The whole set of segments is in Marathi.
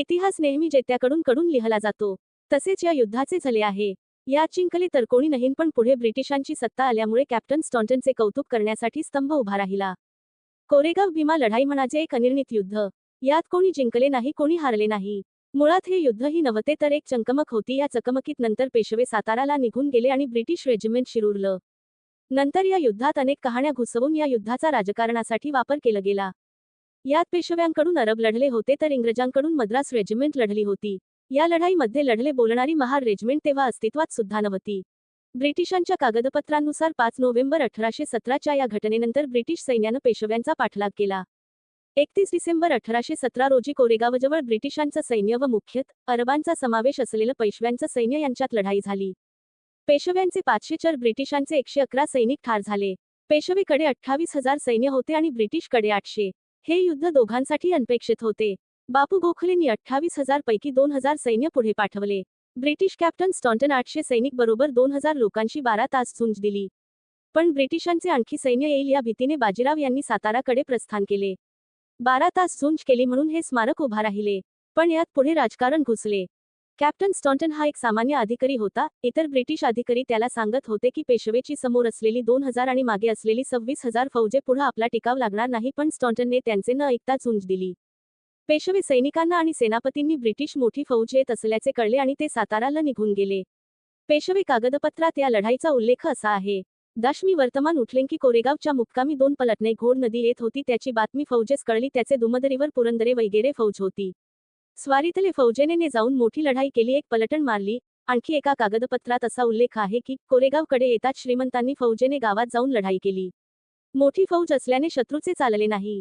इतिहास नेहमी जेत्याकडून कडून लिहिला जातो. तसेच या युद्धाचे झाले आहे. यात जिंकले तर कोणी नाही पण पुढे ब्रिटिशांची सत्ता आल्यामुळे कॅप्टन स्टॉन्टनचे कौतुक करण्यासाठी स्तंभ उभा राहिला. कोरेगाव भीमा लढाई म्हणाजे एक अनिर्णित युद्ध. यात कोणी जिंकले नाही कोणी हारले नाही. मुळात हे युद्ध ही नव्हते तर एक चंकमक होती. या चकमकीत नंतर पेशवे साताराला निघून गेले आणि ब्रिटिश रेजिमेंट शिरूरलं. नंतर या युद्धात अनेक कहाण्या घुसवून या युद्धाचा राजकारणासाठी वापर केला गेला. यात पेशव्यांकडून अरब लढले होते तर इंग्रजांकडून मद्रास रेजिमेंट लढली होती. या लढाईमध्ये लढले बोलणारी महार रेजिमेंट तेव्हा अस्तित्वात सुद्धा नव्हती. ब्रिटिशांच्या कागदपत्रांनुसार पाच नोव्हेंबर अठराशे सतराच्या या घटनेनंतर ब्रिटिश सैन्यानं पेशव्यांचा पाठलाग केला. एकतीस डिसेंबर अठराशे सतरा रोजी कोरेगावजवळ ब्रिटिशांचं सैन्य व मुख्यत अरबांचा समावेश असलेलं पेशव्यांचं सैन्य यांच्यात लढाई झाली. पेशव्यांचे पाचशे चार ब्रिटिशांचे एकशे अकरा सैनिक ठार झाले. पेशवेकडे अठ्ठावीस हजार सैन्य होते आणि ब्रिटिशकडे आठशे. हे युद्ध दोघांसाठी अनपेक्षित होते. बापू गोखलेंनी अठ्ठावीस हजार पैकी दोन हजार सैन्य पुढे पाठवले. ब्रिटिश कॅप्टन स्टॉन्टन आठशे सैनिक बरोबर दोन हजार लोकांशी बारा तास झुंज दिली. पण ब्रिटिशांचे आणखी सैन्य येईल या भीतीने बाजीराव यांनी साताराकडे प्रस्थान केले. बारा तास झुंज केली म्हणून हे स्मारक उभा राहिले. पण यात पुढे राजकारण घुसले. कॅप्टन स्टॉन्टन हा एक सामान्य अधिकारी होता. इतर ब्रिटिश अधिकारी त्याला सांगत होते की पेशवेची समोर असलेली दोन हजार आणि मागे असलेली सव्वीस हजार फौजे पुढे आपला टिकाव लागणार नाही पण स्टॉन्टनने त्यांचे न ऐकता झुंज दिली. पेशवे सैनिकांना आणि सेनापतींनी ब्रिटिश मोठी फौज येत असल्याचे कळले आणि ते साताराला निघून गेले. पेशवे कागदपत्रात या लढाईचा उल्लेख असा आहे. दशमी वर्तमान उठले की कोरेगावच्या मुक्कामी दोन पलटणे घोड नदी येत होती त्याची बातमी फौजेस कळली त्याचे दुमदरीवर पुरंदरे वगैरे फौज होती. स्वारीतले फौजेने जाऊन मोठी लढाई केली एक पलटण मारली. आणखी एका कागदपत्रात असा उल्लेख आहे की कोरेगावकडे येताच श्रीमंतांनी फौजेने गावात जाऊन लढाई केली. मोठी फौज असल्याने शत्रूचे चालले नाही.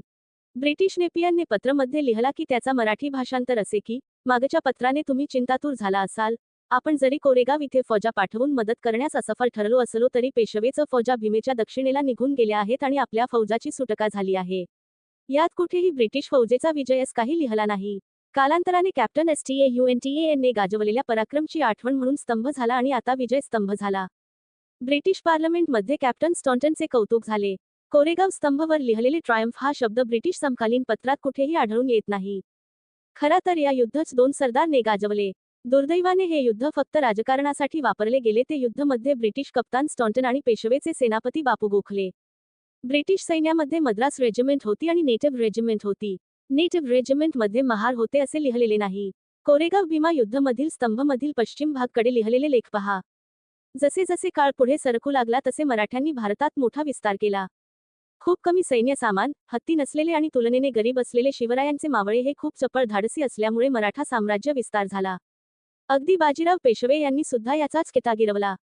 ब्रिटिश नेपियनने पत्रमध्ये लिहिला की त्याचा मराठी भाषांतर असे की मागच्या पत्राने तुम्ही चिंतातूर झाला असाल. आपण जरी कोरेगाव इथे फौजा पाठवून मदत करण्यास असफल ठरलो असलो तरी पेशवेचं फौजा भीमेच्या दक्षिणेला निघून गेल्या आहेत आणि आपल्या फौजाची सुटका झाली आहे. यात कुठेही ब्रिटिश फौजेचा विजयस काही लिहिला नाही. कालांतराने captain S T A U N T एनने गाजवलेल्या पराक्रमची आठवण म्हणून स्तंभ झाला आणि आता विजय स्तंभ झाला. ब्रिटिश पार्लमेंटमध्ये कॅप्टन स्टॉन्टनचे कौतुक झाले. कोरेगाव स्तंभवर लिहिलेले ट्रायम्फ हा शब्द ब्रिटिश समकालीन पत्रात कुठेही आढळून येत नाही. खरा तर या युद्धच दोन सरदारने गाजवले. दुर्दैवाने हे युद्ध फक्त राजकारणासाठी वापरले गेले ते युद्धमध्ये ब्रिटिश कप्तान स्टॉन्टन आणि पेशवेचे सेनापती बापू गोखले. ब्रिटिश सैन्यामध्ये मद्रास रेजिमेंट होती आणि नेटिव्ह रेजिमेंट होती. नेटिव्ह रेजिमेंटमध्ये महार होते असे लिहिलेले नाही. कोरेगाव भीमा युद्धमधील स्तंभमधील पश्चिम भागकडे लिहिलेले लेख पहा. जसे जसे काळ पुढे सरकू लागला तसे मराठ्यांनी भारतात मोठा विस्तार केला. खूप कमी सैन्य सामान हत्ती नसलेले आणि तुलनेने गरीब असलेले शिवरायांचे मावळे हे खूप चपळ धाडसी असल्यामुळे मराठा साम्राज्य विस्तार झाला. अगदी बाजीराव पेशवे यांनी सुद्धा याचाच किता गिरवला.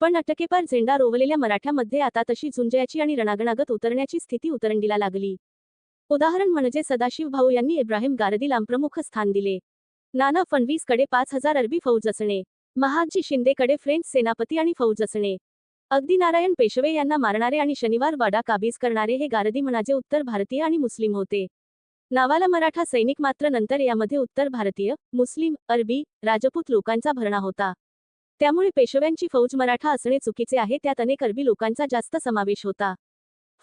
पण अटकेपार झेंडा रोवलेल्या मराठ्यामध्ये आता तशी झुंजयाची आणि रणागणागत उतरण्याची स्थिती उतरंडीला लागली. उदाहरण म्हणजे सदाशिव भाऊ यांनी इब्राहिम गारदीला प्रमुख स्थान दिले. नाना फडणवीसकडे पाच हजार अरबी फौज असणे. महाजी शिंदेकडे फ्रेंच सेनापती आणि फौज असणे. अगदी नारायण पेशवे यांना मारणारे आणि शनिवार वाडा काबीज करणारे हे गारदी म्हणाजे उत्तर भारतीय आणि मुस्लिम होते. नावाला मराठा सैनिक मात्र नंतर यामध्ये उत्तर भारतीय मुस्लिम अरबी राजपूत लोकांचा भरणा होता. त्यामुळे पेशव्यांची फौज मराठा असणे चुकीचे आहे त्यात अनेक अरबी लोकांचा जास्त समावेश होता.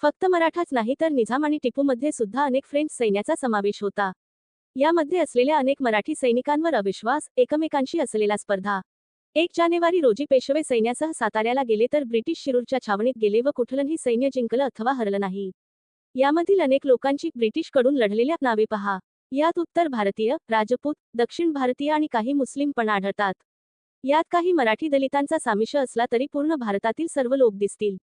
फक्त मराठाच नाही तर निझाम आणि टिपूमध्ये सुद्धा अनेक फ्रेंच सैन्याचा समावेश होता. यामध्ये असलेल्या अनेक मराठी सैनिकांवर अविश्वास एकमेकांशी असलेला स्पर्धा. एक जानेवारी रोजी पेशवे सैन्यासह साताऱ्याला गेले तर ब्रिटिश शिरूरच्या छावणीत गेले व कुठलंही सैन्य जिंकलं अथवा हरलं नाही. यामधील अनेक लोकांची ब्रिटिशकडून लढलेल्या नावे पहा. यात उत्तर भारतीय राजपूत दक्षिण भारतीय आणि काही मुस्लिम पण आढळतात. यात काही मराठी दलितांचा सामिश असला तरी पूर्ण भारतातील सर्व लोक दिसतील.